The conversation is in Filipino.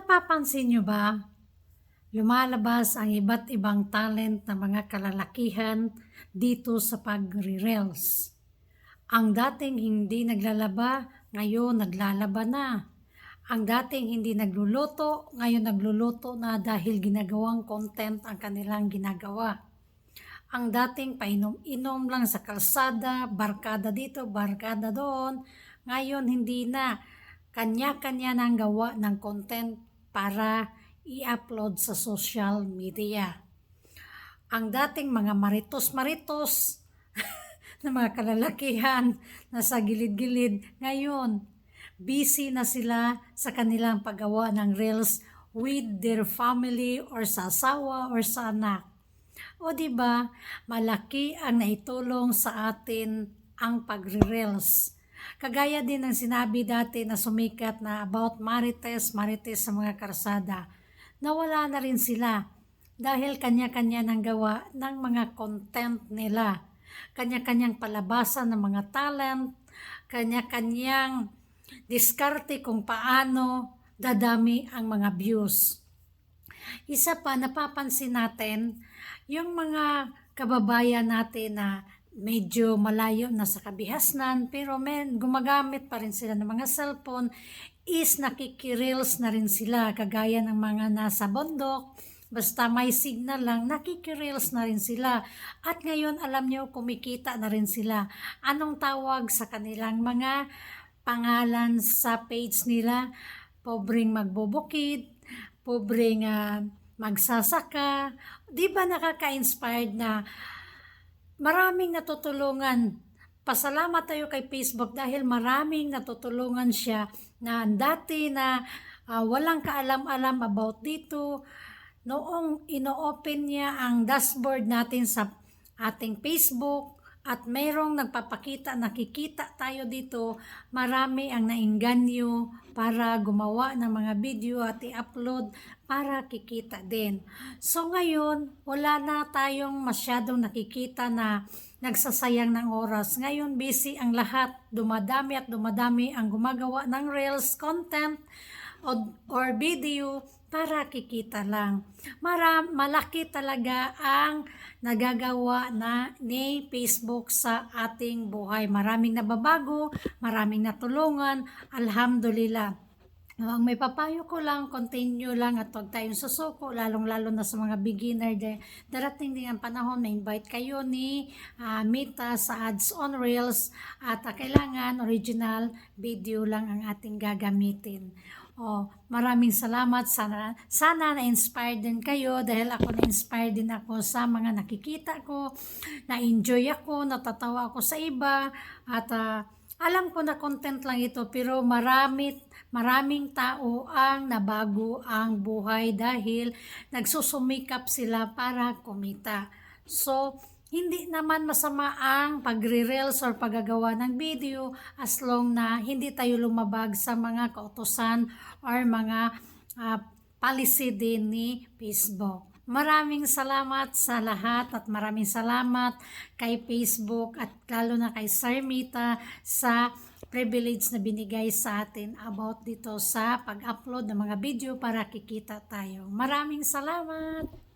Napapansin nyo ba? Lumalabas ang iba't ibang talent ng mga kalalakihan dito sa pagre-reels. Ang dating hindi naglalaba, ngayon naglalaba na. Ang dating hindi nagluluto, ngayon nagluluto na dahil ginagawang content ang kanilang ginagawa. Ang dating painom-inom lang sa kalsada, barkada dito, barkada doon, ngayon hindi na. Kanya-kanya nang gawa ng content para i-upload sa social media. Ang dating mga maritos-maritos na mga kalalakihan na sa gilid-gilid, ngayon, busy na sila sa kanilang paggawa ng reels with their family or sa asawa or sa anak. O di ba, malaki ang naitulong sa atin ang pagre-reels. Kagaya din ng sinabi dati na sumikat na about marites, marites sa mga karsada. Nawala na rin sila dahil kanya-kanya nang gawa ng mga content nila. Kanya-kanyang palabasan ng mga talent, kanya-kanyang diskarte kung paano dadami ang mga views. Isa pa, napapansin natin, yung mga kababayan natin na medyo malayo na sa kabihasnan, pero men, gumagamit pa rin sila ng mga cellphone, is nakikireels na rin sila, kagaya ng mga nasa bundok, basta may signal lang, nakikireels na rin sila. At ngayon, alam nyo, kumikita na rin sila. Anong tawag sa kanilang mga pangalan sa page nila? Pobreng magbubukid, pobreng uh, magsasaka. Di ba nakaka-inspired na maraming natutulungan. Pasalamat tayo kay Facebook dahil maraming natutulungan siya na dati na uh, walang kaalam-alam about dito. Noong ino-open niya ang dashboard natin sa ating Facebook at mayroong nagpapakita, nakikita tayo dito, marami ang nainganyo para gumawa ng mga video at i-upload para kikita din. So ngayon, wala na tayong masyadong nakikita na nagsasayang ng oras. Ngayon, busy ang lahat. Dumadami at dumadami ang gumagawa ng Reels content or, or video para kikita lang. Mara, malaki talaga ang nagagawa na ni Facebook sa ating buhay. Maraming nababago, maraming natulungan, alhamdulillah. Ang may papayo ko lang, continue lang at huwag tayong susuko, lalong-lalo na sa mga beginner. De, darating din ang panahon, na-invite kayo ni uh, Mita sa Ads on Reels at uh, kailangan original video lang ang ating gagamitin. Oh, maraming salamat. Sana, sana na-inspire din kayo dahil ako na-inspire din ako sa mga nakikita ko. Na-enjoy ako, natatawa ako sa iba. At uh, alam ko na content lang ito pero marami, maraming tao ang nabago ang buhay dahil nagsusumikap sila para kumita. So, hindi naman masama ang pagre-reels or paggagawa ng video as long na hindi tayo lumabag sa mga kautosan or mga uh, policy din ni Facebook. Maraming salamat sa lahat at maraming salamat kay Facebook at lalo na kay Sarmita sa privilege na binigay sa atin about dito sa pag-upload ng mga video para kikita tayo. Maraming salamat!